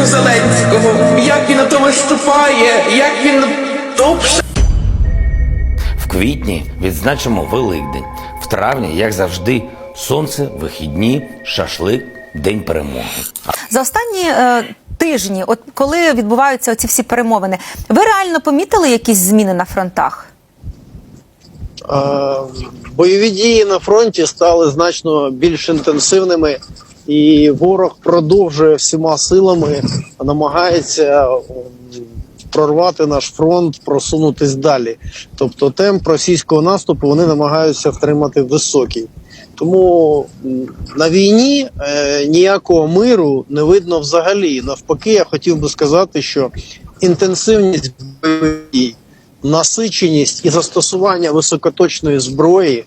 підтримую Зеленського. Як він на то виступає, як він топше. В квітні відзначимо Великдень. В травні, як завжди, сонце, вихідні, шашлик, день перемоги. За останні е, тижні, от коли відбуваються оці всі перемовини, ви реально помітили якісь зміни на фронтах? Е, Бойові дії на фронті стали значно більш інтенсивними, і ворог продовжує всіма силами, намагається прорвати наш фронт, просунутись далі. Тобто темп російського наступу вони намагаються втримати високий. Тому на війні е, ніякого миру не видно взагалі. Навпаки, я хотів би сказати, що інтенсивність дій насиченість і застосування високоточної зброї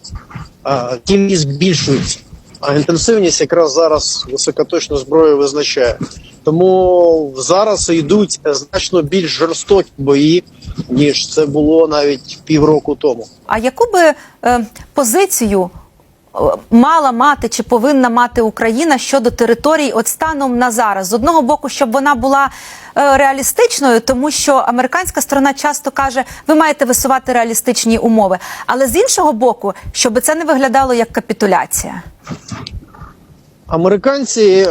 а, тільки збільшується. А інтенсивність якраз зараз високоточну зброю визначає. Тому зараз йдуть значно більш жорстокі бої, ніж це було навіть півроку тому. А яку би е, позицію мала мати чи повинна мати Україна щодо територій от станом на зараз? З одного боку, щоб вона була е, реалістичною, тому що американська сторона часто каже, ви маєте висувати реалістичні умови. Але з іншого боку, щоб це не виглядало як капітуляція. Американці,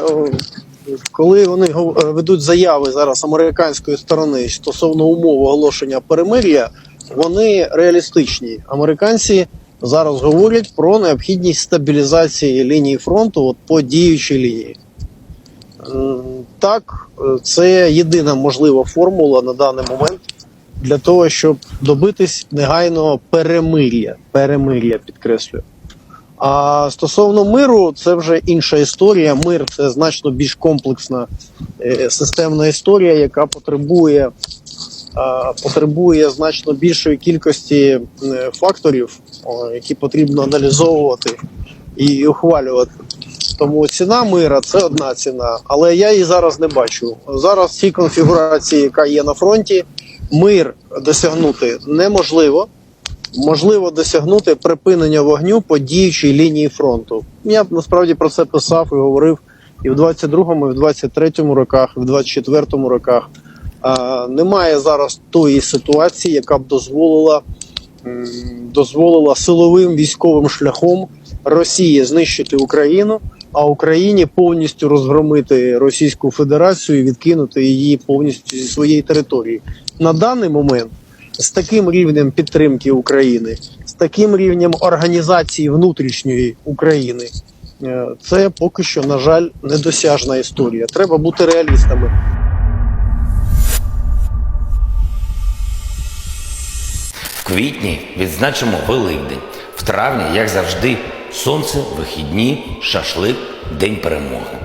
коли вони е, ведуть заяви зараз американської сторони стосовно умов оголошення перемир'я, вони реалістичні. Американці зараз говорять про необхідність стабілізації лінії фронту от по діючій лінії. Так, е, це єдина можлива формула на даний момент для того, щоб добитись негайного перемир'я. Перемир'я, підкреслюю. А стосовно миру, це вже інша історія. Мир це значно більш комплексна е, системна історія, яка потребує, потребує значно більшої кількості е, факторів, які потрібно аналізовувати і ухвалювати. Тому ціна мира це одна ціна, але я її зараз не бачу. Зараз в цій конфігурації, яка є на фронті, мир досягнути неможливо можливо досягнути припинення вогню по діючій лінії фронту. Я насправді про це писав і говорив і в 22-му, і в 23-му роках, і в 24-му роках. А, немає зараз тої ситуації, яка б дозволила, дозволила силовим військовим шляхом Росії знищити Україну, а Україні повністю розгромити Російську Федерацію і відкинути її повністю зі своєї території. На даний момент з таким рівнем підтримки України, з таким рівнем організації внутрішньої України, е, це поки що, на жаль, недосяжна історія. Треба бути реалістами. Квітні відзначимо Великдень. В травні, як завжди, сонце, вихідні, шашлик, день перемоги.